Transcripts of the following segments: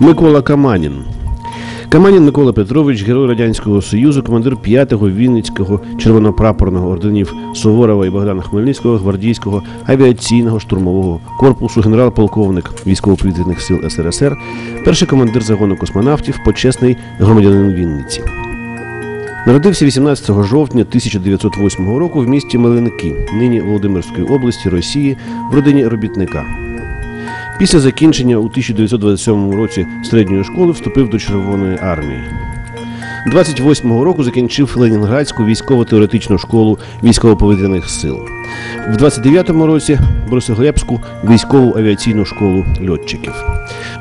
Микола Каманін. Каманін Микола Петрович, герой Радянського Союзу, командир 5-го Вінницького червонопрапорного орденів Суворова і Богдана Хмельницького, гвардійського авіаційного штурмового корпусу, генерал-полковник військово-повітряних сил СРСР, перший командир загону космонавтів, почесний громадянин Вінниці. Народився 18 жовтня 1908 року в місті Мелиники, нині Володимирської області Росії, в родині робітника. Після закінчення у 1927 році середньої школи вступив до Червоної армії. 28-го року закінчив Ленінградську військово-теоретичну школу військово-повітряних сил. В 29-му році Борисоглебську військову авіаційну школу льотчиків.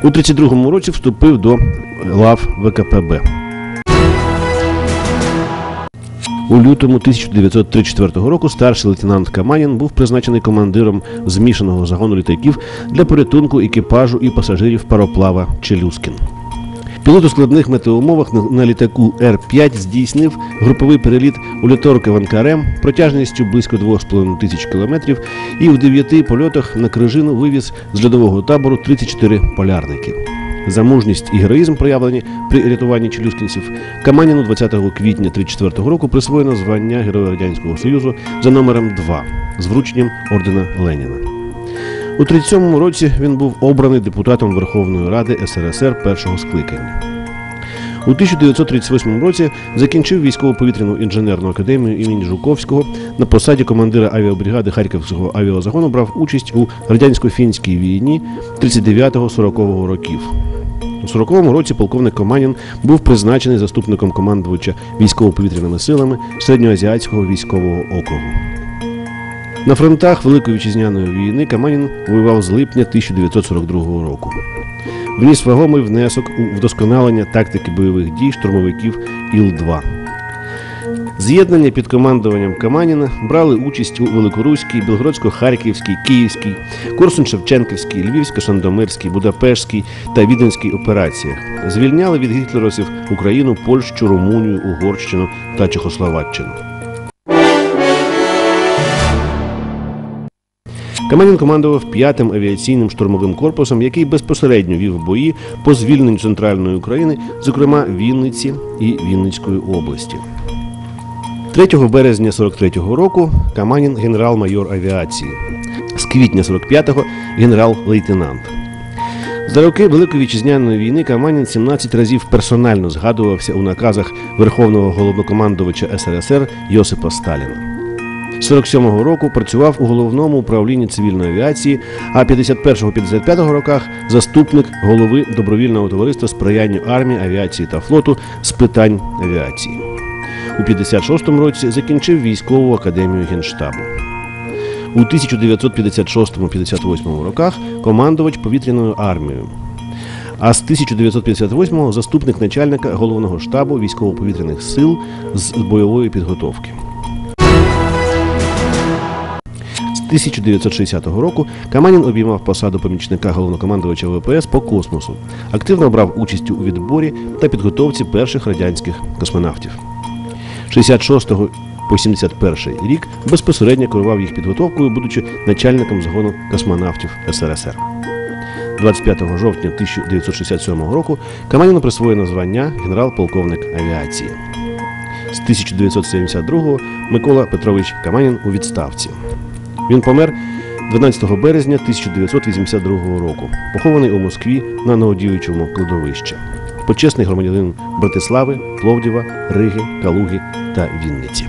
У 32-му році вступив до лав ВКПБ. У лютому 1934 року старший лейтенант Каманін був призначений командиром змішаного загону літаків для порятунку екіпажу і пасажирів пароплава Челюскін. Пілот у складних метеоумовах на- літаку Р-5 здійснив груповий переліт у літорки Ванкарем протяжністю близько 2,5 тисяч кілометрів і в дев'яти польотах на крижину вивіз з льодового табору 34 полярники. За мужність і героїзм проявлені при рятуванні челюскінців Каманіну 20 квітня 1934 року присвоєно звання Героя Радянського Союзу за номером 2 з врученням ордена Леніна. У 37-му році він був обраний депутатом Верховної Ради СРСР першого скликання. У 1938 році закінчив військово-повітряну інженерну академію імені Жуковського. На посаді командира авіабригади Харківського авіазагону брав участь у радянсько-фінській війні 39-40 років. У 40-му році полковник Команін був призначений заступником командувача військово-повітряними силами Середньоазіатського військового округу. На фронтах Великої вітчизняної війни Каманін воював з липня 1942 року. Вніс вагомий внесок у вдосконалення тактики бойових дій штурмовиків Іл-2. З'єднання під командуванням Каманіна брали участь у Великоруській, Білгородсько-Харківській, Київській, Корсунь-Шевченківській, Львівсько-Шандомирській, Будапештській та Віденській операціях. Звільняли від гітлерівців Україну, Польщу, Румунію, Угорщину та Чехословаччину. Каменін командував п'ятим авіаційним штурмовим корпусом, який безпосередньо вів бої по звільненню центральної України, зокрема Вінниці і Вінницької області. 3 березня 43-го року Каманін генерал-майор авіації. З квітня 45-го генерал-лейтенант. За роки Великої вітчизняної війни Каманін 17 разів персонально згадувався у наказах Верховного головнокомандувача СРСР Йосипа Сталіна. З 47-го року працював у головному управлінні цивільної авіації, а 51-55 роках заступник голови добровільного товариства сприянню армії, авіації та флоту з питань авіації. У 56-му році закінчив військову академію генштабу. У 1956-58 роках командувач повітряною армією. А з 1958-го заступник начальника головного штабу військово-повітряних сил з бойової підготовки. 1960 року Каманін обіймав посаду помічника головнокомандувача ВПС по космосу. Активно брав участь у відборі та підготовці перших радянських космонавтів. 66-го по 71 рік безпосередньо керував їх підготовкою, будучи начальником згону космонавтів СРСР. 25 жовтня 1967 року Каманіну присвоєно звання генерал-полковник авіації. З 1972-го Микола Петрович Каманін у відставці. Він помер 12 березня 1982 року, похований у Москві на неодіючому кладовищі. Почесний громадянин Братислави, Пловдіва, Риги, Калуги та Вінниці.